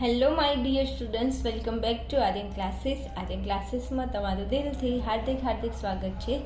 Hello my dear students welcome back to Aryan classes Aryan ક્લાસીસમાં તમારું દિલથી હાર્દિક હાર્દિક સ્વાગત છે.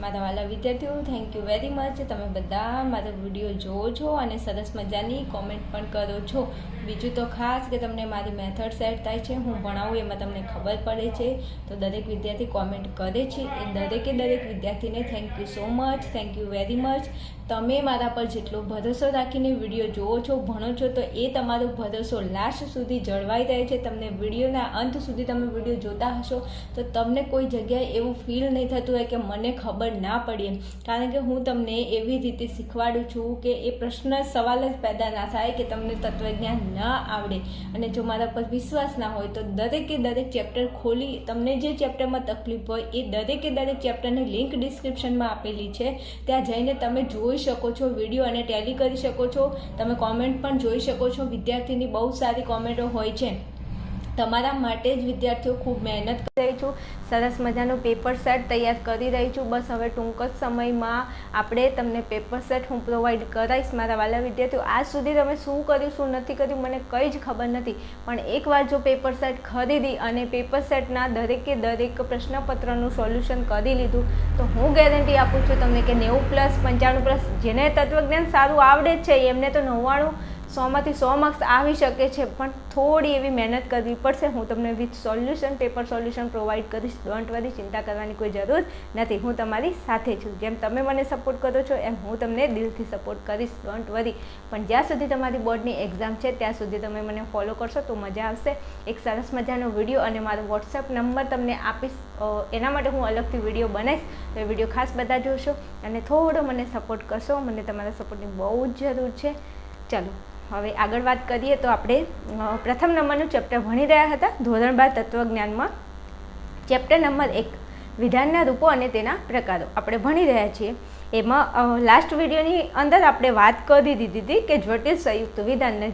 મારા વાલા વિદ્યાર્થીઓ થેન્ક યુ વેરી મચ તમે બધા મારો વીડિયો જોવો છો અને સરસ મજાની કોમેન્ટ પણ કરો છો. બીજું તો ખાસ કે તમને મારી મેથડ સેટ થાય છે, હું ભણાવું, એમાં તમને ખબર પડે છે. તો દરેક વિદ્યાર્થી કોમેન્ટ કરે છે. એ દરેકે દરેક વિદ્યાર્થીને thank you so much thank you very much તમે મારા પર જેટલો ભરોસો રાખીને વીડિયો જુઓ છો, ભણો છો, તો એ તમારો ભરોસો લાસ્ટ સુધી જળવાઈ રહે છે. તમને વિડીયોના અંત સુધી તમે વીડિયો જોતા હશો, તો તમને કોઈ જગ્યાએ એવું ફીલ નહીં થતું હોય કે મને ખબર ના પડી કારણ કે હું તમને એવી રીતે શીખવાડું છું કે એ પ્રશ્ન સવાલ જ પેદા ના થાય કે તમને તત્વજ્ઞાન ના આવડે. અને જો મારા પર વિશ્વાસ ના હોય તો દરેકે દરેક ચેપ્ટર ખોલી, તમને જે ચેપ્ટરમાં તકલીફ હોય એ દરેકે દરેક ચેપ્ટરની લિંક ડિસ્ક્રિપ્શનમાં આપેલી છે. ત્યાં જઈને તમે જોઈ શકો છો વીડિયો અને ટેલી કરી શકો છો. તમે કોમેન્ટ પણ જોઈ શકો છો. વિદ્યાર્થીની બહુ સારી કોમેન્ટો હોય છે. તમારા માટે જ વિદ્યાર્થીઓ ખૂબ મહેનત કરી રહી છું. સરસ મજાનું પેપર સેટ તૈયાર કરી રહી છું. બસ હવે ટૂંક જ સમયમાં આપણે તમને પેપર સેટ હું પ્રોવાઈડ કરાવીશ મારા વાલા વિદ્યાર્થીઓ. આજ સુધી તમે શું કર્યું, શું નથી કર્યું મને કંઈ જ ખબર નથી. પણ એકવાર જો પેપર સેટ ખરીદી અને પેપર સેટના દરેકે દરેક પ્રશ્નપત્રનું સોલ્યુશન કરી લીધું, તો હું ગેરંટી આપું છું તમને કે નેવું પ્લસ પંચાણું પ્લસ જેને તત્વજ્ઞાન સારું આવડે જ છે, એમને તો નવ્વાણું સોમાંથી સો માર્ક્સ આવી શકે છે, પણ થોડી એવી મહેનત કરવી પડશે. હું તમને with solution paper solution provide કરીશ. ડોન્ટ વરી ચિંતા કરવાની કોઈ જરૂર નથી. હું તમારી સાથે છું. જેમ તમે મને સપોર્ટ કરો છો, એમ હું તમને દિલથી સપોર્ટ કરીશ. ડોન્ટ વરી પણ જ્યાં સુધી તમારી બોર્ડની એક્ઝામ છે, ત્યાં સુધી તમે મને ફોલો કરશો, તો મજા આવશે. એક સરસ મજાનો વીડિયો અને મારો વોટ્સએપ નંબર તમને આપીશ. એના માટે હું અલગથી વીડિયો બનાવીશ. તો એ વીડિયો ખાસ બધા જોશો અને થોડો મને સપોર્ટ કરશો. મને તમારા સપોર્ટની બહુ જ જરૂર છે. ચાલો. હવે આગળ વાત કરીએ તો આપણે પ્રથમ નંબરનું ચેપ્ટર ભણી રહ્યા હતા, ધોરણ બાર તત્વજ્ઞાનમાં. ચેપ્ટર નંબર એક, વિધાનના રૂપો અને તેના પ્રકારો. આપણે ભણી રહ્યા છીએ. એમાં લાસ્ટ વિડીયોની અંદર આપણે વાત કરી દીધી હતી કે જટિલ સંયુક્ત વિધાનને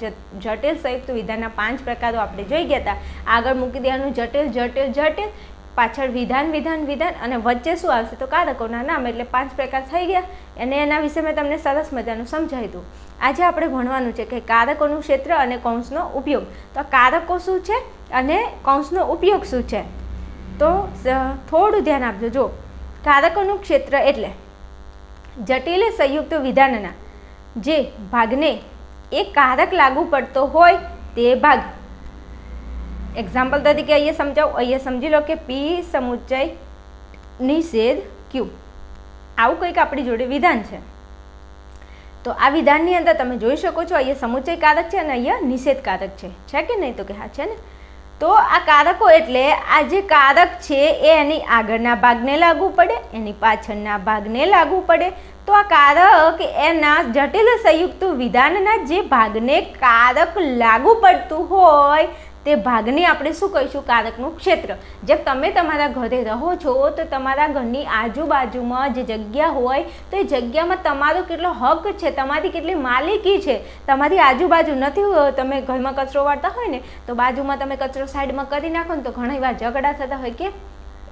જટિલ સંયુક્ત વિધાનના પાંચ પ્રકારો આપણે જોઈ ગયા હતા. આગળ મૂકી દેવાનું જટિલ જટિલ જટિલ. પાછળ વિધાન વિધાન વિધાન અને વચ્ચે શું આવશે તો કારકોના નામ એટલે પાંચ પ્રકાર થઈ ગયા. અને એના વિશે મેં તમને સરસ મજાનું સમજાવી દઉં. આજે આપણે ભણવાનું છે કે કારકોનું ક્ષેત્ર અને કૌંસનો ઉપયોગ. તો કારકો શું છે અને કૌંસનો ઉપયોગ શું છે? તો થોડું ધ્યાન આપજો. જો, કારકોનું ક્ષેત્ર એટલે જટિલ સંયુક્ત વિધાનના જે ભાગને એ કારક લાગુ પડતો હોય તે ભાગ એક્ઝામ્પલ તરીકે અહીંયા સમજાવું, અહીંયા સમજી લો કે પી સમુચ્ચય નિષેધ ક્યુ આવું કંઈક આપણી જોડે વિધાન છે. તો આ વિધાનની અંદર તમે જોઈ શકો છો, અહીંયા સમુચ્ચય કારક છે અને અહીંયા નિષેધ કારક છે. છે કે નહીં? તો કે હા, છે ને? તો આ કારકો એટલે આ જે કારક છે, એ એની આગળના ભાગને લાગુ પડે, એની પાછળના ભાગને લાગુ પડે. તો આ કારક એના જટિલ સંયુક્ત વિધાનના જે ભાગને કારક લાગુ પડતું હોય તે ભાગને આપણે શું કહીશું? કારકનું ક્ષેત્ર. જે તમે તમારા ઘરે રહો છો, તો તમારા ઘરની આજુબાજુમાં જે જગ્યા હોય, તો એ જગ્યામાં તમારો કેટલો હક છે? તમારી કેટલી માલિકી છે? તમારી આજુબાજુ નથી તમે ઘરમાં કચરો વાળતા હોય ને, તો બાજુમાં તમે કચરો સાઈડમાં કરી નાખો ને તો ઘણી વાર ઝઘડા થતા હોય કે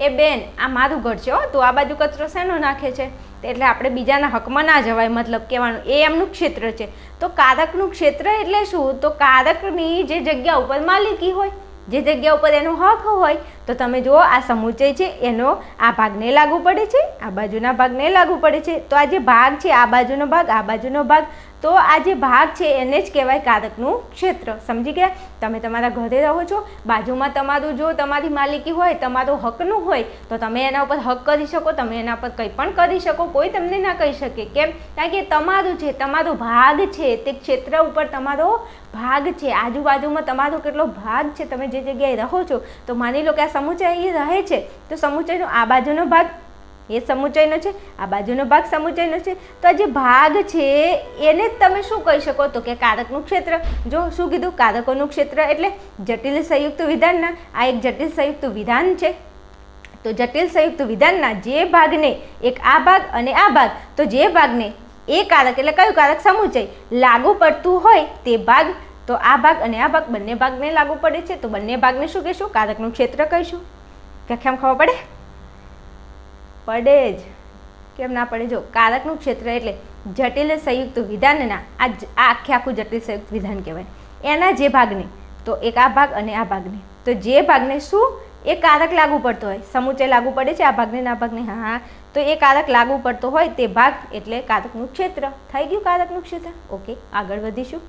એ બેન, આ મારું ઘર છે હો, તું આ બાજુ કચરો શેનો નાખે છે? એટલે આપણે બીજાના હકમાં ના જવાય, મતલબ કહેવાનું. એ એમનું ક્ષેત્ર છે. તો કારકનું ક્ષેત્ર એટલે શું? તો કારકની જે જગ્યા ઉપર માલિકી હોય, જે જગ્યા ઉપર એનો હક હોય, તો તમે જુઓ, આ સમુચય છે, એનો આ ભાગને લાગુ પડે છે, આ બાજુના ભાગને લાગુ પડે છે. તો આ જે ભાગ છે, આ બાજુનો ભાગ, આ બાજુનો ભાગ તો આ જે ભાગ છે, એને જ કહેવાય કારકનું ક્ષેત્ર. સમજી ગયા? તમે તમારા ઘરે રહો છો, બાજુમાં તમારું જો તમારી માલિકી હોય, તમારો હકનું હોય, તો તમે એના ઉપર હક કરી શકો, તમે એના પર કંઈ પણ કરી શકો, કોઈ તમને ના કહી શકે. કેમ? કારણ કે તમારું છે તમારો ભાગ છે, તે ક્ષેત્ર ઉપર તમારો ભાગ છે. આજુબાજુમાં તમારો કેટલો ભાગ છે, તમે જે જગ્યાએ રહો છો, તો માની લો કે આ સમુચય અહીં રહે છે, તો સમુચયનો આ બાજુનો ભાગ એ સમુચયનો છે, આ બાજુનો ભાગ સમુચયનો છે. તો આ જે ભાગ છે, એને જ તમે શું કહી શકો તો કે કારકનું ક્ષેત્ર? જો શું કીધું? કારકોનું ક્ષેત્ર એટલે જટિલ સંયુક્ત વિધાનના. આ એક જટિલ સંયુક્ત વિધાન છે. તો જટિલ સંયુક્ત વિધાનના જે ભાગને એક આ ભાગ અને આ ભાગ, તો જે ભાગને એ કારક એટલે કયું કારક? સમુચય લાગુ પડતું હોય તે ભાગ, તો આ ભાગ અને આ ભાગ બંને ભાગને લાગુ પડે છે. તો બંને ભાગને શું કહીશું? કારકનું ક્ષેત્ર કહીશું. કે ખબર પડે? પડે જ. કેમ ના પડે? જો, કારકનું ક્ષેત્ર એટલે જટિલ સંયુક્ત વિધાનના, આ આખે આખું જટિલ સંયુક્ત વિધાન કહેવાય. એના જે ભાગને, તો એક આ ભાગ અને આ ભાગને. તો જે ભાગને શું? એ કારક લાગુ પડતો હોય. સમુચય લાગુ પડે છે આ ભાગને ના ભાગને. હા. તો એ કારક લાગુ પડતો હોય તે ભાગ એટલે કારકનું ક્ષેત્ર. થઈ ગયું કારકનું ક્ષેત્ર? ઓકે, આગળ વધીશું.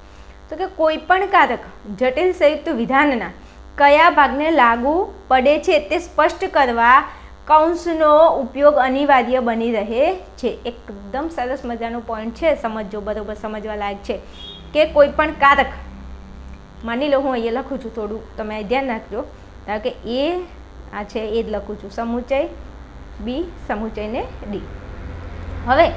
તો કે કોઈ પણ કારક જટિલ સંયુક્ત વિધાનના કયા ભાગને લાગુ પડે છે તે સ્પષ્ટ કરવા કૌંસનો ઉપયોગ અનિવાર્ય બની રહે છે. એકદમ સરસ મજાનો પોઈન્ટ છે. સમજજો, બરોબર સમજવા લાયક છે. કે કોઈ પણ કારક, માની લો હું અહીંયા લખું છું થોડું, તમે ધ્યાન રાખજો. ધારો કે એ, આ છે, એ જ લખું છું. સમુચય બી સમુચયને ડી. હવે,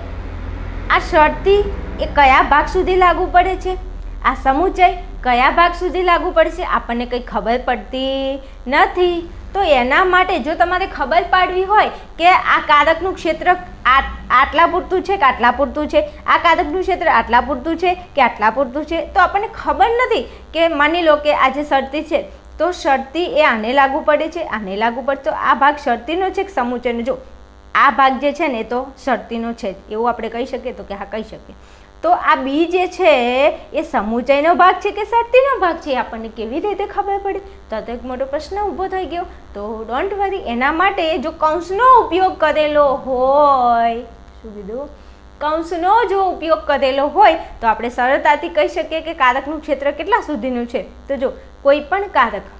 આ શરતી એ કયા ભાગ સુધી લાગુ પડે છે? આ સમુચય કયા ભાગ સુધી લાગુ પડશે? આપણને કંઈ ખબર પડતી નથી. તો એના માટે જો તમારે ખબર પાડવી હોય કે આ કારકનું ક્ષેત્ર આટલા પૂરતું છે કે આટલા પૂરતું છે? આ કારકનું ક્ષેત્ર આટલા પૂરતું છે કે આટલા પૂરતું છે? તો આપણને ખબર નથી કે માની લો કે આ જે શરતી છે. તો શરતી એ આને લાગુ પડે છે. આને લાગુ પડતો આ ભાગ શરતીનો છે કે સમુચયનો જો આ ભાગ જે છે ને એ તો શરતીનો છે એવું આપણે કહી શકીએ તો કે હા, કહી શકીએ. તો આ બી જે છે, એ સમુચયનો ભાગ છે કે શક્તિનો ભાગ છે? આપણને કેવી રીતે ખબર પડે? તો તો એક મોટો પ્રશ્ન ઊભો થઈ ગયો. તો ડોન્ટ વરી એના માટે જો કૌંસનો ઉપયોગ કરેલો હોય, શું કીધું? કૌંસનો જો ઉપયોગ કરેલો હોય, તો આપણે સરળતાથી કહી શકીએ કે કારકનું ક્ષેત્ર કેટલા સુધીનું છે? તો જો, કોઈ પણ કારક,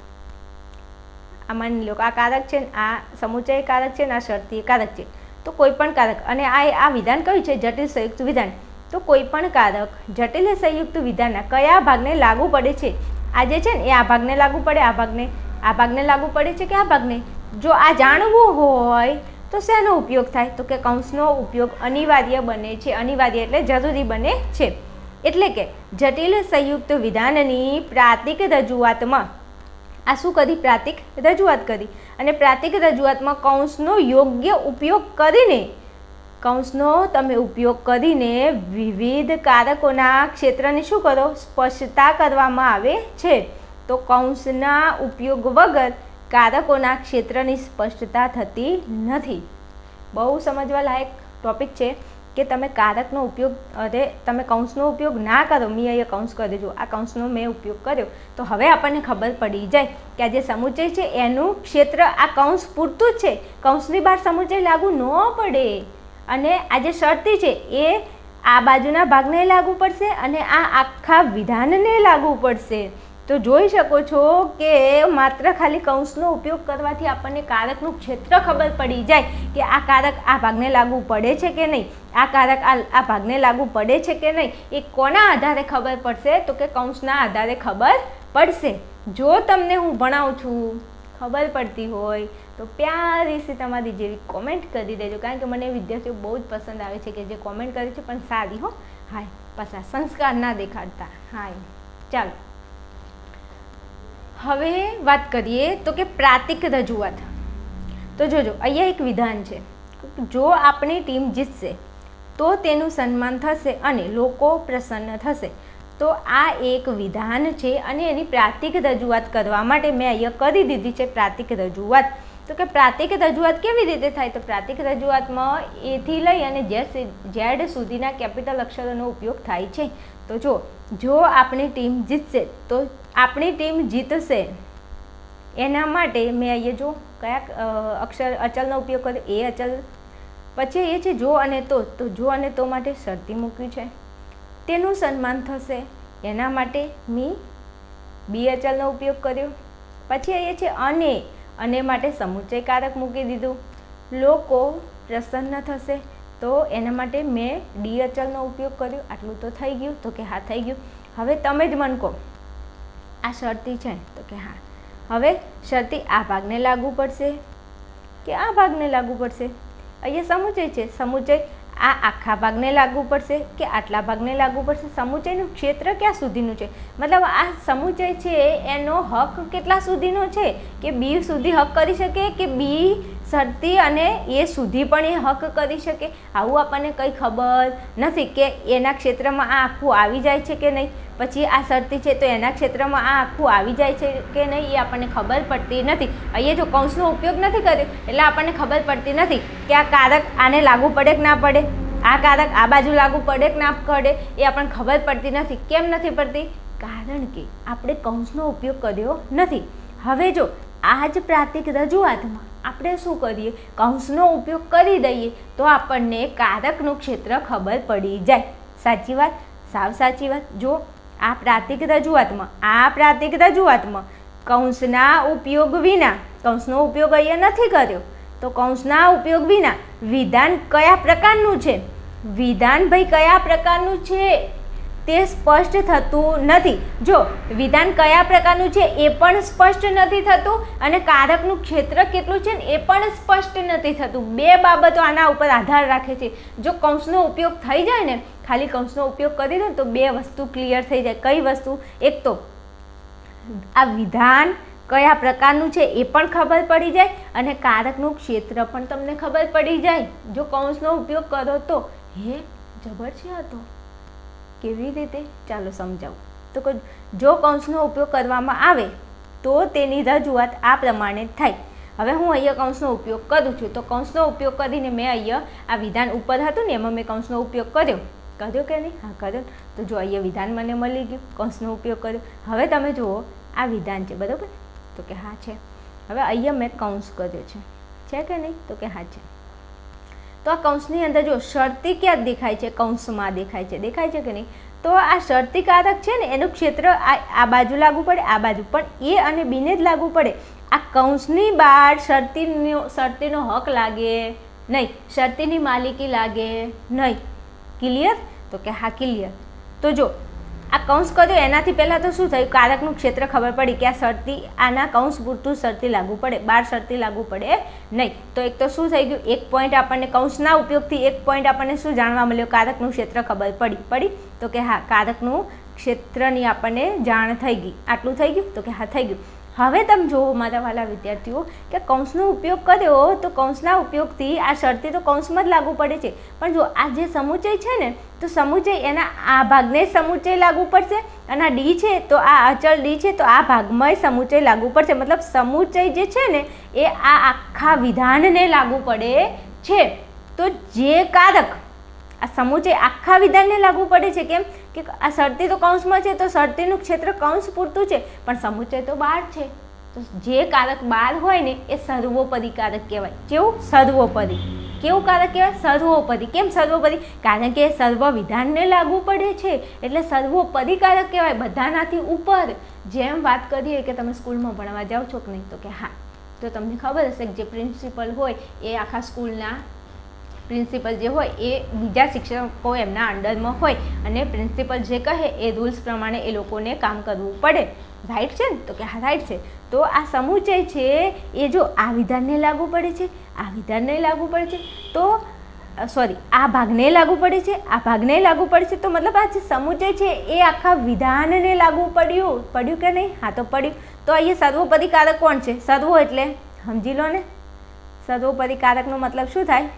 આ માની લો આ કારક છે આ સમુચય કારક છે ને, આ શરતી કારક છે. તો કોઈ પણ કારક, અને આ આ વિધાન કયું છે? જટિલ સંયુક્ત વિધાન. તો કોઈ પણ કારક જટિલ સંયુક્ત વિધાનના કયા ભાગને લાગુ પડે છે? આ જે છે ને એ આ ભાગને લાગુ પડે, આ ભાગને આ ભાગને લાગુ પડે છે કે આ ભાગને? જો આ જાણવું હોય તો શેનો ઉપયોગ થાય? તો કે કૌંસનો ઉપયોગ અનિવાર્ય બને છે. અનિવાર્ય એટલે જરૂરી બને છે. એટલે કે જટિલ સંયુક્ત વિધાનની પ્રાતિક રજૂઆતમાં, આ શું કરી? પ્રાતિક રજૂઆત કરી. અને પ્રાતિક રજૂઆતમાં કૌંસનો યોગ્ય ઉપયોગ કરીને કૌંસનો તમે ઉપયોગ કરીને વિવિધ કારકોના ક્ષેત્રની શું કરો? સ્પષ્ટતા કરવામાં આવે છે. તો કૌંસના ઉપયોગ વગર કારકોના ક્ષેત્રની સ્પષ્ટતા થતી નથી. બહુ સમજવા લાયક ટોપિક છે કે તમે કારકનો ઉપયોગ, અરે, તમે કૌંસનો ઉપયોગ ના કરો. મેં અહીંયા કૌંસ કરી જો આ કૌંસનો મેં ઉપયોગ કર્યો. તો હવે આપણને ખબર પડી જાય કે આ જે સમુચય છે, એનું ક્ષેત્ર આ કૌંસ પૂરતું જ છે. કૌંસની બહાર સમુચય લાગુ ન પડે. અને આ જે શરતી છે, એ આ બાજુના ભાગને લાગુ પડશે અને આ આખા વિધાનને લાગુ પડશે. તો જોઈ શકો છો કે માત્ર ખાલી કૌંસનો ઉપયોગ કરવાથી આપણને કારકનું ક્ષેત્ર ખબર પડી જાય કે આ કારક આ ભાગને લાગુ પડે છે કે નહીં. આ કારક આ આ ભાગને લાગુ પડે છે કે નહીં, એ કોના આધારે ખબર પડશે? તો કે કૌંસના આધારે ખબર પડશે. જો તમને હું ભણાવું છું, ખબર પડતી હોય તો પ્યારીથી તમારી જેવી કોમેન્ટ કરી દેજો, કારણ કે મને વિદ્યાર્થીઓ બહુ જ પસંદ આવે છે કે જે કોમેન્ટ કરે છે, પણ સારી હો. હાય, પાછા સંસ્કાર ના દેખાડતા. હાય, ચાલો. હવે વાત કરીએ તો કે પ્રાતિક રજૂઆત. તો જોજો, અહીંયા એક વિધાન છે. જો આપણી ટીમ જીતશે, તો તેનું સન્માન થશે અને લોકો પ્રસન્ન થશે. તો આ એક વિધાન છે અને એની પ્રાતિક રજૂઆત કરવા માટે મેં અહીંયા કરી દીધી છે પ્રાતિક રજૂઆત. તો કે પ્રાતિક રજૂઆત કેવી રીતે થાય? તો પ્રાતિક રજૂઆતમાં એથી લઈ અને ઝેડ સુધીના કેપિટલ અક્ષરોનો ઉપયોગ થાય છે. તો જો જો આપણી ટીમ જીતશે, તો આપણી ટીમ જીતશે. એના માટે મેં અહીંયા જો કયા અક્ષર, અચલનો ઉપયોગ કર્યો? એ અચલ. પછી એ છે જો અને તો. તો જો અને તો માટે શરતી મૂક્યું છે. તેનું સન્માન થશે. એના માટે મી, બી અચલનો ઉપયોગ કર્યો. પછી અહીંયા છે અને. અને માટે સમુચય કારક મૂકી દીધું. લોકો પ્રસન્ન થશે તો એના માટે મેં ડી અચલનો ઉપયોગ કર્યો. આટલું તો થઈ ગયું. તો કે હા, થઈ ગયું. હવે તમે જ મન કહો આ શરતી છે. તો કે હા. હવે શરતી આ ભાગને લાગુ પડશે કે આ ભાગને લાગુ પડશે? અહીંયા સમુચય છે. સમુચય આ આખા ભાગને લાગુ પડશે કે આટલા ભાગને લાગુ પડશે? સમુચયનું ક્ષેત્ર ક્યાં સુધીનું છે? મતલબ આ સમુચય છે એનો હક કેટલા સુધીનો છે? કે બી સુધી હક કરી શકે કે બી શરતી અને એ સુધી પણ એ હક કરી શકે? આવું આપણને કંઈ ખબર નથી કે એના ક્ષેત્રમાં આ આખું આવી જાય છે કે નહીં. પછી આ શરતી છે તો એના ક્ષેત્રમાં આ આખું આવી જાય છે કે નહીં એ આપણને ખબર પડતી નથી. અહીંયા જો કૌંસનો ઉપયોગ નથી કર્યો, એટલે આપણને ખબર પડતી નથી કે આ કારક આને લાગુ પડે કે ના પડે, આ કારક આ બાજુ લાગુ પડે કે ના પડે, એ આપણને ખબર પડતી નથી. કેમ નથી પડતી? કારણ કે આપણે કૌંસનો ઉપયોગ કર્યો નથી. હવે જો આ જ પ્રાતિક રજૂઆતમાં આપણે શું કરીએ? કૌંસનો ઉપયોગ કરી દઈએ તો આપણને કારકનું ક્ષેત્ર ખબર પડી જાય. સાચી વાત? સાવ સાચી વાત. જો આ પ્રાતિક રજૂઆતમાં, આ પ્રાતિક રજૂઆતમાં કૌંસના ઉપયોગ વિના, કૌંસનો ઉપયોગ અહીંયા નથી કર્યો. તો કૌંસના ઉપયોગ વિના વિધાન કયા પ્રકારનું છે? વિધાન ભાઈ કયા પ્રકારનું છે? તે સ્પષ્ટ થતું નથી. જો વિધાન કયા પ્રકારનું છે એ પણ સ્પષ્ટ નથી થતું અને કારકનું ક્ષેત્ર કેટલું છે ને એ પણ સ્પષ્ટ નથી થતું. બે બાબતો આના ઉપર આધાર રાખે છે. જો કૌંસનો ઉપયોગ થઈ જાય ને ખાલી કૌંસનો ઉપયોગ કરી દો તો બે વસ્તુ ક્લિયર થઈ જાય. કઈ વસ્તુ? એક તો આ વિધાન કયા પ્રકારનું છે એ પણ ખબર પડી જાય અને કારકનું ક્ષેત્ર પણ તમને ખબર પડી જાય. જો કૌંસનો ઉપયોગ કરો તો હે, જબર છે આ તો. કેવી રીતે? ચાલો સમજાવું. તો જો કૌંસનો ઉપયોગ કરવામાં આવે તો તેની રજૂઆત આ પ્રમાણે થાય. હવે હું અહીંયા કૌંસનો ઉપયોગ કરું છું. તો કૌંસનો ઉપયોગ કરીને મેં અહીંયા આ વિધાન ઉપર હતું ને એમાં મેં કૌંસનો ઉપયોગ કર્યો. કર્યો કે નહીં? હા, કર્યો. તો જો અહીંયા વિધાન મને મળી ગયું, કૌંસનો ઉપયોગ કર્યો. હવે તમે જુઓ, આ વિધાન છે, બરાબર? તો કે હા છે. હવે અહીંયા મેં કૌંસ કર્યો છે. છે કે નહીં? તો કે હા છે. તો આ કૌંસની અંદર જો શરતી ક્યાં દેખાય છે? કૌંસમાં દેખાય છે. દેખાય છે કે નહીં? તો આ શરતી કારક છે ને, એનું ક્ષેત્ર આ આ બાજુ લાગુ પડે, આ બાજુ. પણ એ અને બીને જ લાગુ પડે. આ કૌંસની બહાર શરતીનો શરતીનો હક લાગે નહીં. શરતીની માલિકી લાગે નહીં. ક્લિયર તો કે હા ક્લિયર તો જો, આ કૌંસ કર્યો એનાથી પહેલાં તો શું થયું? કારકનું ક્ષેત્ર ખબર પડી કે આ શરતી, આના કૌંસ પૂરતું શરતી લાગુ પડે, બાર શરતી લાગુ પડે નહીં. તો એક તો શું થઈ ગયું? એક પોઈન્ટ આપણને કૌંસના ઉપયોગથી એક પોઈન્ટ આપણને શું જાણવા મળ્યો? કારકનું ક્ષેત્ર ખબર પડી પડી? તો કે હા, કારકનું ક્ષેત્રની આપણને જાણ થઈ ગઈ. આટલું થઈ ગયું? તો કે હા, થઈ ગયું. હવે તમે જુઓ મારા વાલા વિદ્યાર્થીઓ કે કૌંસનો ઉપયોગ કર્યો તો કૌંસના ઉપયોગથી આ શરતી તો કૌંસમાં જ લાગુ પડે છે. પણ જો આ જે સમુચય છે ને, તો સમુચય એના આ ભાગને સમુચય લાગુ પડશે અને આ ડી છે તો આ અચળ ડી છે તો આ ભાગમાં સમુચય લાગુ પડશે. મતલબ સમુચય જે છે ને, એ આ આખા વિધાનને લાગુ પડે છે. તો જે કારક આ સમુચય આખા વિધાનને લાગુ પડે છે કેમ? કે આ શરતી તો કૌંસમાં છે, તો શરતીનું ક્ષેત્ર કૌંસ પૂરતું છે, પણ સમુચય તો બહાર છે. તો જે કારક બહાર હોય ને, એ સર્વોપરી કારક કહેવાય. કેવું? સર્વોપરી. કેવું કારક કહેવાય? સર્વોપરી. કેમ સર્વોપરી? કારણ કે સર્વ વિધાનને લાગુ પડે છે. એટલે સર્વોપરી કારક કહેવાય બધાનાથી ઉપર. જેમ વાત કરીએ કે તમે સ્કૂલમાં ભણવા જાઓ છો કે નહીં, તો કે હા. તો તમને ખબર હશે કે જે પ્રિન્સિપલ હોય, એ આખા સ્કૂલના પ્રિન્સિપલ જે હોય એ બીજા શિક્ષકો એમના અંડરમાં હોય અને પ્રિન્સિપલ જે કહે એ રૂલ્સ પ્રમાણે એ લોકોને કામ કરવું પડે. રાઈટ છે ને? તો કે હા રાઈટ છે. તો આ સમુચય છે એ જો આ વિધાનને લાગુ પડે છે, આ વિધાનને લાગુ પડે છે, તો સોરી આ ભાગને લાગુ પડે છે, આ ભાગને લાગુ પડે છે, તો મતલબ આ જે સમુચય છે એ આખા વિધાનને લાગુ પડ્યું. પડ્યું કે નહીં? હા, તો પડ્યું. તો અહીંયા સર્વોપરી કારક કોણ છે? સર્વો એટલે, સમજી લો ને? સર્વોપરી કારકનો મતલબ શું થાય?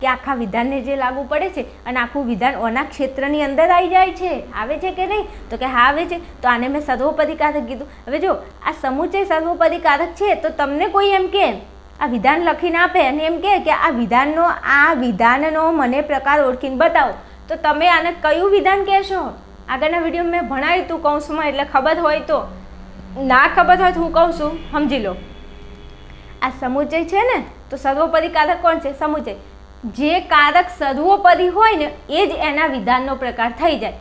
કે આખા વિધાનને જે લાગુ પડે છે અને આખું વિધાન ઓના ક્ષેત્રની અંદર આવી જાય છે. આવે છે કે નહીં? તો કે હા, આવે છે. તો આને મેં સર્વોપદી કારક કીધું. હવે જો, આ સમુચય સર્વોપદી કારક છે તો તમને કોઈ એમ કે, આ વિધાન લખીને આપે અને એમ કહે કે આ વિધાનનો આ વિધાનનો મને પ્રકાર ઓળખીને બતાવો. તો તમે આને કયું વિધાન કહેશો? આગળના વીડિયો મેં ભણાવ્યું હતું કૌંસમાં, એટલે ખબર હોય તો. ના ખબર હોય તો હું કહું છું. સમજી લો. આ સમુચય છે ને? તો સર્વોપરી કારક કોણ છે? સમુચય જે કારક સર્વોપરી હોય ને, એ જ એના વિધાનનો પ્રકાર થઈ જાય.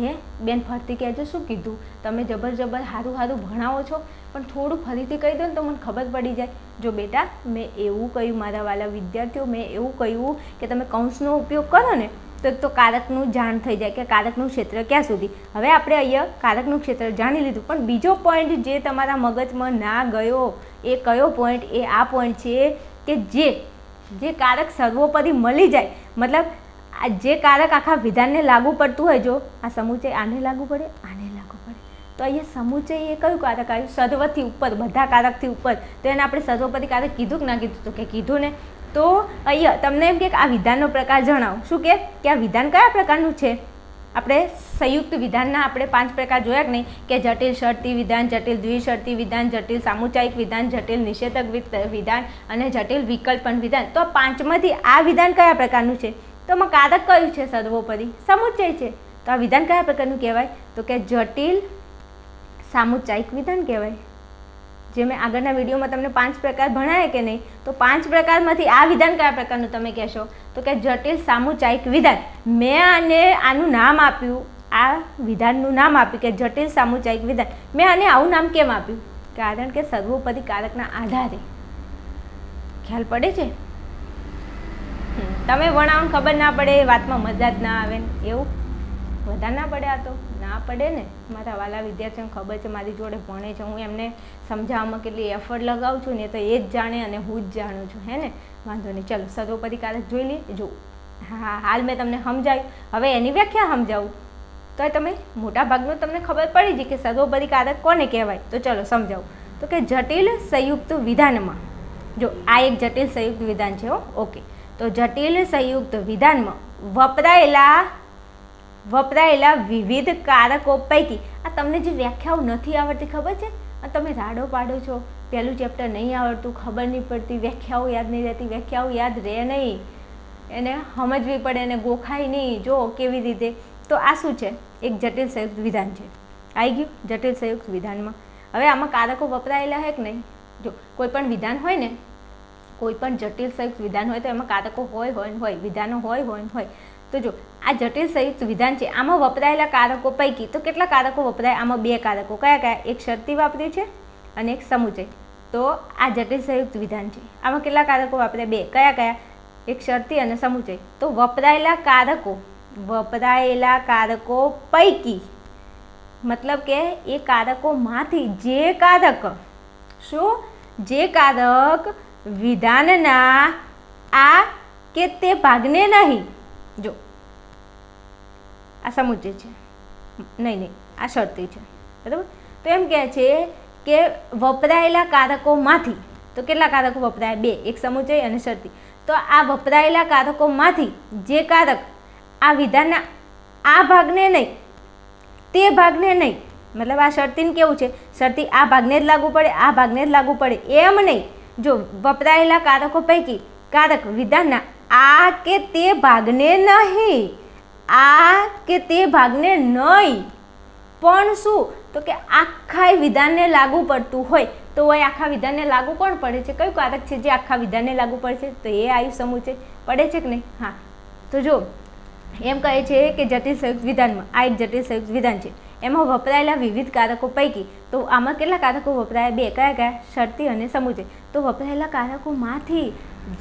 હે, બેન ફરતી કહેજો, શું કીધું? તમે જબર જબર સારું સારું ભણાવો છો, પણ થોડું ફરીથી કહી દો ને તો મને ખબર પડી જાય. જો બેટા, મેં એવું કહ્યું મારા વાલા વિદ્યાર્થીઓ, મેં એવું કહ્યું કે તમે કૌંસનો ઉપયોગ કરો ને, તો તો કારકનું જાણ થઈ જાય કે કારકનું ક્ષેત્ર ક્યાં સુધી. હવે આપણે અહીંયા કારકનું ક્ષેત્ર જાણી લીધું. પણ બીજો પોઈન્ટ જે તમારા મગજમાં ના ગયો, એ કયો પોઈન્ટ એ આ પોઈન્ટ છે કે જે જે કારક સર્વોપરી મળી જાય, મતલબ આ જે કારક આખા વિધાનને લાગુ પડતું હોય, જો આ સમુચય આને લાગુ પડે, આને લાગુ પડે. તો અહીંયા સમુચય એ કયું કારક આવ્યું? સર્વથી ઉપર, બધા કારકથી ઉપર. તો એને આપણે સર્વોપરી કારક કીધું કે ના કીધું? તો કે કીધું ને. તો અહીંયા તમને એમ કે આ વિધાનનો પ્રકાર જણાવો. શું કે? કે આ વિધાન કયા પ્રકારનું છે? આપણે સંયુક્ત વિધાનના આપણે પાંચ પ્રકાર જોયા કે નહીં? કે જટિલ શરતી વિધાન, જટિલ દ્વિશરતી વિધાન, જટિલ સામુચાયિક વિધાન, જટિલ નિષેધક વિધાન અને જટિલ વિકલ્પન વિધાન. તો પાંચમાંથી આ વિધાન કયા પ્રકારનું છે? તો આમાં કારક કયું છે સર્વોપરી? સમુચ્ચય છે. તો આ વિધાન કયા પ્રકારનું કહેવાય? તો કે જટિલ સામુચાયિક વિધાન કહેવાય. જે મેં આગળના વિડીયોમાં તમને પાંચ પ્રકાર ભણાય કે નહીં, તો પાંચ પ્રકારમાંથી આ વિધાન કયા પ્રકારનું તમે કહેશો? તો કે જટિલ સામુચાયિક વિધાન. મેં આને આનું નામ આપ્યું, આ વિધાનનું નામ આપ્યું કે જટિલ સામુચાયિક વિધાન. મેં આને આવું નામ કેમ આપ્યું? કારણ કે સર્વોપરી કારકના આધારે. ખ્યાલ પડે છે? તમે ભણાવો ખબર ના પડે, વાતમાં મજા જ ના આવે ને એવું? વધારે ના પડે આ તો. ના પડે ને. મારા વાલા વિદ્યાર્થીઓને ખબર છે, મારી જોડે ભણે છે. હું એમને સમજાવવામાં કેટલી એફર્ટ લગાવું છું ને તો એ જ જાણે અને હું જ જાણું છું, હે ને? વાંધો નહીં. ચલો, સર્વોપરી કારક જોઈ લઈએ. જો, હા, હાલ મેં તમને સમજાવ્યું. હવે એની વ્યાખ્યા સમજાવું. તો તમે, મોટા ભાગનું તમને ખબર પડી છે કે સર્વોપરી કારક કોને કહેવાય? તો ચલો, સમજાવું. તો કે જટિલ સંયુક્ત વિધાનમાં. જો, આ એક જટિલ સંયુક્ત વિધાન છે ઓકે. તો જટિલ સંયુક્ત વિધાનમાં વપરાયેલા વપરાયેલા વિવિધ કારકો પૈકી. આ તમને જે વ્યાખ્યાઓ નથી આવડતી ખબર છે? તમે રાડો પાડો છો. પહેલું ચેપ્ટર નહીં આવડતું, ખબર નહીં પડતી, વ્યાખ્યાઓ યાદ નહીં રહેતી, વ્યાખ્યાઓ યાદ રહે નહીં. એને સમજવી પડે, એને ગોખાય નહીં. જો, કેવી રીતે? તો આ શું છે? એક જટિલ સંયુક્ત વિધાન છે. આવી ગયું? જટિલ સંયુક્ત વિધાનમાં. હવે આમાં કારકો વપરાયેલા હોય કે નહીં? જો, કોઈ પણ વિધાન હોય ને, કોઈ પણ જટિલ સંયુક્ત વિધાન હોય તો એમાં કારકો હોય હોય હોય. વિધાનો હોય હોય હોય. તો જો, આ જટિલ સંયુક્ત વિધાન છે. આમાં વપરાયેલા કારકો પૈકી, તો કેટલા કારકો વપરાય? આમાં બે કારકો. કયા કયા? એક શરતી વાપર્યું છે અને એક સમુચય તો આ જટિલ સંયુક્ત વિધાન છે. આમાં કેટલા કારકો વાપરે બે. કયા કયા? એક શરતી અને સમુચય તો વપરાયેલા કારકો વપરાયેલા કારકો પૈકી, મતલબ કે એ કારકોમાંથી જે કારક, શું? જે કારક વિધાનના આ કે તે ભાગને નહીં જો. આ સમુચય છે. નહીં નહીં, આ શરતી છે. બરાબર? તો એમ કહે છે કે વપરાયેલા કારકોમાંથી, તો કેટલા કારકો વપરાય? બે, એક સમુચય અને શરતી. તો આ વપરાયેલા કારકોમાંથી જે કારક આ વિધાનના આ ભાગને નહીં, તે ભાગને નહીં, મતલબ આ શરતીને કેવું છે? શરતી આ ભાગને જ લાગુ પડે, આ ભાગને જ લાગુ પડે, એમ નહીં. જો વપરાયેલા કારકો પૈકી કારક વિધાનના આ કે તે ભાગને નહીં. આ કે તે ભાગને નહીં. પણ શું? તો કે આખા વિધાનને લાગુ પડતું હોય તો હોય આખા વિધાનને લાગુ કોણ પડે છે? કયું કારક છે જે આખા વિધાનને લાગુ પડે છે? તો એ આયુ સમૂહ છે. પડે છે કે નહીં? હા. તો જો, એમ કહે છે કે જટિલ સંયુક્ત વિધાનમાં, આ એક જટિલ સંયુક્ત વિધાન છે. એમાં વપરાયેલા વિવિધ કારકો પૈકી, તો આમાં કેટલા કારકો વપરાયા? બે, કયા કયા? શરતી અને સમુચય તો વપરાયેલા કારકોમાંથી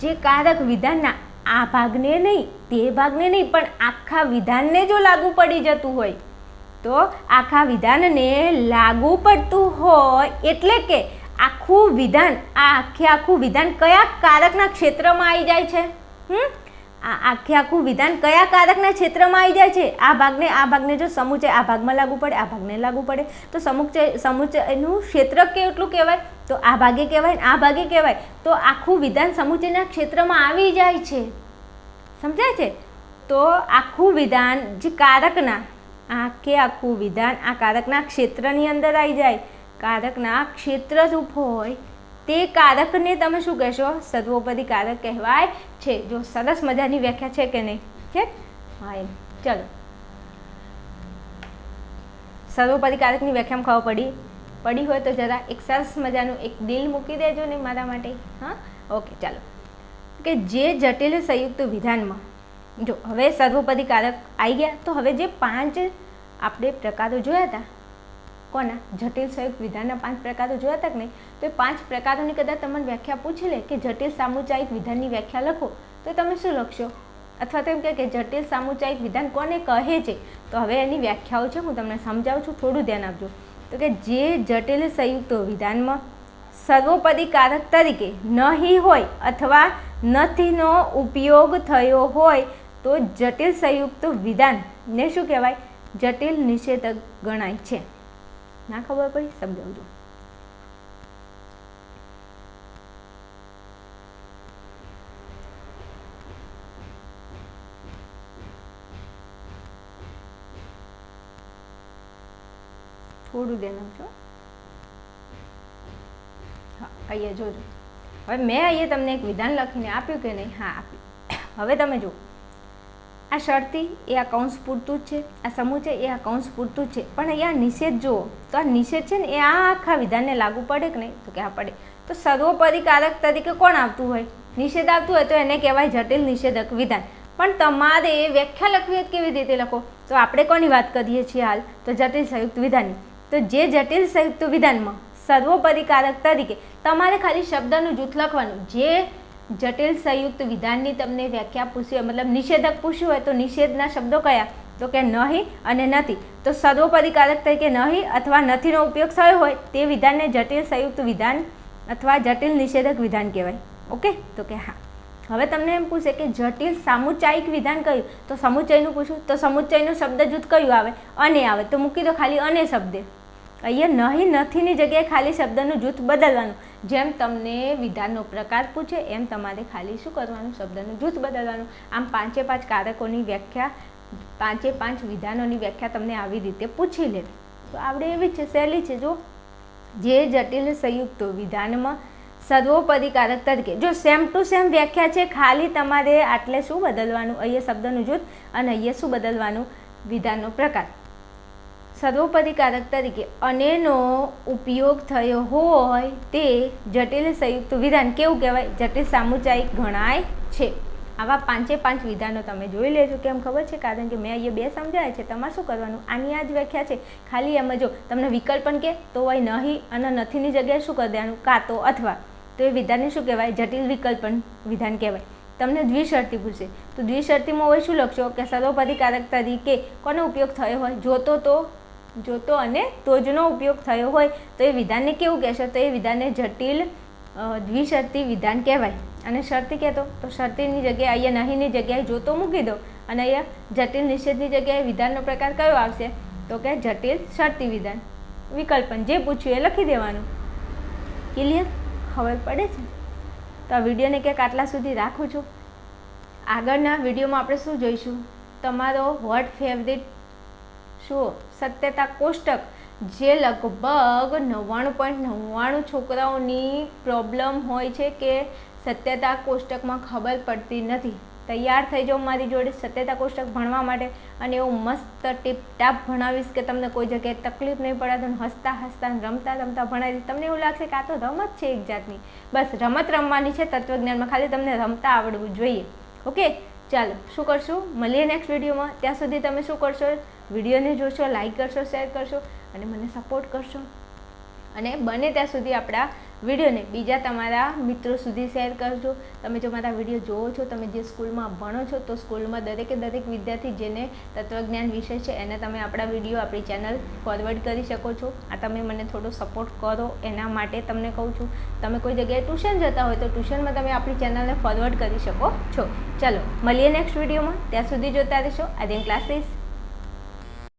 જે કારક વિધાનના આ ભાગને નહીં, તે ભાગને નહીં, પણ આખા વિધાનને જો લાગુ પડી જતું હોય, તો આખા વિધાનને લાગુ પડતું હોય એટલે કે આખું વિધાન, આ આખે આખું વિધાન કયા કારકના ક્ષેત્રમાં આવી જાય છે? હમ? આ આખે આખું વિધાન કયા કારકના ક્ષેત્રમાં આવી જાય છે? આ ભાગને આ ભાગને જો સમુચય આ ભાગમાં લાગુ પડે, આ ભાગને લાગુ પડે. તો સમુચય સમુચયનું ક્ષેત્ર કેટલું કહેવાય? તો આ ભાગે કહેવાય આ ભાગે કહેવાય. તો આખું વિધાન સમુચયના ક્ષેત્રમાં આવી જાય છે. સમજાય છે? તો આખું વિધાન જે કારકના, આખે આખું વિધાન આ કારકના ક્ષેત્રની અંદર આવી જાય. કારકના ક્ષેત્ર ક્ષેત્રરૂપ હોય તે કારકને તમે શું કહેશો? સર્વોપરી કારક કહેવાય છે. જો સરસ મજાની વ્યાખ્યા છે કે નહીં? છે હા એમ ચલો. સર્વોપરી કારકની વ્યાખ્યામાં ખબર પડી? પડી હોય તો જરા એક સરસ મજાનું એક દિલ મૂકી દેજો ને મારા માટે. હા? ઓકે, ચાલો. કે જે જટિલ સંયુક્ત વિધાનમાં, જો હવે સર્વોપરી કારક આવી ગયા, તો હવે જે પાંચ આપણે પ્રકારો જોયા હતા કોના? જટિલ સંયુક્ત વિધાનના પાંચ પ્રકારો જોયા તક નહીં? તો એ પાંચ પ્રકારોની કદાચ તમને વ્યાખ્યા પૂછી લે કે જટિલ સામુચાયિક વિધાનની વ્યાખ્યા લખો, તો તમે શું લખશો? અથવા તો એમ કે જટિલ સામુચાયિક વિધાન કોને કહે છે? તો હવે એની વ્યાખ્યાઓ છે, હું તમને સમજાવું છું, થોડું ધ્યાન આપજો. તો કે જે જટિલ સંયુક્ત વિધાનમાં સર્વોપદી કારક તરીકે નહીં હોય અથવા નથીનો ઉપયોગ થયો હોય, તો જટિલ સંયુક્ત વિધાનને શું કહેવાય? જટિલ નિષેધક ગણાય છે. ના ખબર પડી, સમજાવજો. થોડું ધ્યાન આપજો હા, અહીંયા જોજો. હવે મેં અહીંયા તમને એક વિધાન લખીને આપ્યું કે નહીં? હા, આપ્યું. હવે તમે જુઓ. આ શરતી એ આ કૌંસ પૂરતું જ છે, આ સમૂચય એ આ કૌંસ પૂરતું જ છે. પણ અહીંયા નિષેધ જુઓ, તો આ નિષેધ છે ને એ આ આખા વિધાનને લાગુ પડે કે નહીં? તો કે આ પડે. તો સર્વોપરિકારક તરીકે કોણ આવતું હોય? નિષેધ આવતું હોય તો એને કહેવાય જટિલ નિષેધક વિધાન. પણ તમારે વ્યાખ્યા લખવી હોય કેવી રીતે લખો? તો આપણે કોની વાત કરીએ છીએ હાલ? તો જટિલ સંયુક્ત વિધાનની. તો જે જટિલ સંયુક્ત વિધાનમાં સર્વોપરિકારક તરીકે તમારે ખાલી શબ્દનું જૂથ લખવાનું. જે જટિલ સંયુક્ત વિધાનની તમને વ્યાખ્યા પૂછી મતલબ નિષેધક પૂછ્યું હોય તો નિષેધના શબ્દો કયા? તો કે નહીં અને નથી. તો સર્વોપરિકારક તરીકે નહીં અથવા નથીનો ઉપયોગ થયો હોય તે વિધાનને જટિલ સંયુક્ત વિધાન અથવા જટિલ નિષેધક વિધાન કહેવાય. ઓકે? તો કે હા. હવે તમને એમ પૂછે કે જટિલ સામુચાયિક વિધાન કયું? તો સમુચયનું પૂછું તો સમુચયનું શબ્દ જૂથ કયું આવે? અને આવે. તો મૂકી દો ખાલી અને શબ્દે. અહીંયા નહીં નથીની જગ્યાએ ખાલી શબ્દનું જૂથ બદલવાનું. જેમ તમને વિધાનનો પ્રકાર પૂછે, એમ તમારે ખાલી શું કરવાનું? શબ્દનું જૂથ બદલવાનું. આમ પાંચે પાંચ કારકોની વ્યાખ્યા, પાંચે પાંચ વિધાનોની વ્યાખ્યા તમને આવી રીતે પૂછી લે. તો આપણે એવી છે, સહેલી છે જો જે જટિલ સંયુક્ત વિધાનમાં સર્વોપરિકારક તરીકે, જો સેમ ટુ સેમ વ્યાખ્યા છે, ખાલી તમારે આટલે શું બદલવાનું? અહીંયા શબ્દનું જૂથ અને અહીંયા શું બદલવાનું? વિધાનનો પ્રકાર. સર્વોપરિકારક તરીકે અનેનો ઉપયોગ થયો હોય તે જટિલ સંયુક્ત વિધાન કેવું કહેવાય? જટિલ સામુચાયિક ગણાય છે. આવા પાંચે પાંચ વિધાનો તમે જોઈ લેજો કેમ ખબર છે? કારણ કે મેં અહીંયા બે સમજાય છે. તમારે શું કરવાનું? આની આ જ વ્યાખ્યા છે. ખાલી એમાં જો તમને વિકલ્પ પણ કે તો હોય નહીં અને નથીની જગ્યાએ શું કરી દેવાનું? કાં તો અથવા. તો એ વિધાનને શું કહેવાય? જટિલ વિકલ્પન વિધાન કહેવાય. તમને દ્વિશર્તી પૂછશે. તો દ્વિશર્તીમાં હોય શું લખશો? કે સર્વોપરિકારક તરીકે કોનો ઉપયોગ થયો હોય? જોતો તો જોતો અને તોજનો ઉપયોગ થયો હોય તો એ વિધાનને કેવું કહેશે? તો એ વિધાનને જટિલ દ્વિશરતી વિધાન કહેવાય. અને શરતી કહેતો તો શરતીની જગ્યાએ અહીંયા નહીંની જગ્યાએ જોતો મૂકી દો. અને અહીંયા જટિલ નિષેધની જગ્યાએ વિધાનનો પ્રકાર કયો આવશે? તો કે જટિલ શરતી વિધાન. વિકલ્પન જે પૂછ્યું એ લખી દેવાનું. ક્લિયર ખબર પડે છે? તો આ વિડીયોને ક્યાંક આટલા સુધી રાખું છું. આગળના વિડીયોમાં આપણે શું જોઈશું? તમારો વોટ ફેવરિટ શું? સત્યતા કોષ્ટક, જે લગભગ નવ્વાણું પોઈન્ટ નવ્વાણું છોકરાઓની પ્રોબ્લેમ હોય છે કે સત્યતા કોષ્ટકમાં ખબર પડતી નથી. તૈયાર થઈ જાઓ મારી જોડે સત્યતા કોષ્ટક ભણવા માટે અને એવું મસ્ત ટીપટાપ ભણાવીશ કે તમને કોઈ જગ્યાએ તકલીફ નહીં પડે તો હસતા હસતા રમતા રમતા ભણાવીશ તમને એવું લાગશે કે આ તો રમત છે એક જાતની. બસ રમત રમવાની છે, તત્વજ્ઞાનમાં ખાલી તમને રમતા આવડવું જોઈએ. ઓકે? ચાલો, શું કરશું? મળીએ નેક્સ્ટ વિડીયોમાં ત્યાં સુધી તમે શું કરશો? વિડીયોને જોશો લાઈક કરશો શેર કરશો અને મને સપોર્ટ કરશો. અને બને ત્યાં સુધી આપણા વિડીયોને બીજા તમારા મિત્રો સુધી શેર કરજો. તમે જો મારા વીડિયો જોવો છો, તમે જે સ્કૂલમાં ભણો છો, તો સ્કૂલમાં દરેકે દરેક વિદ્યાર્થી જેને તત્વજ્ઞાન વિશે છે, એને તમે આપણા વીડિયો, આપણી ચેનલ ફોરવર્ડ કરી શકો છો. આ તમે મને થોડો સપોર્ટ કરો, એના માટે તમને કહું છું. તમે કોઈ જગ્યાએ ટ્યુશન જતા હોય તો ટ્યુશનમાં તમે આપણી ચેનલને ફોરવર્ડ કરી શકો છો. ચલો, મળીએ નેક્સ્ટ વિડીયોમાં. ત્યાં સુધી જોતા રહેશો. આર્યન ક્લાસીસ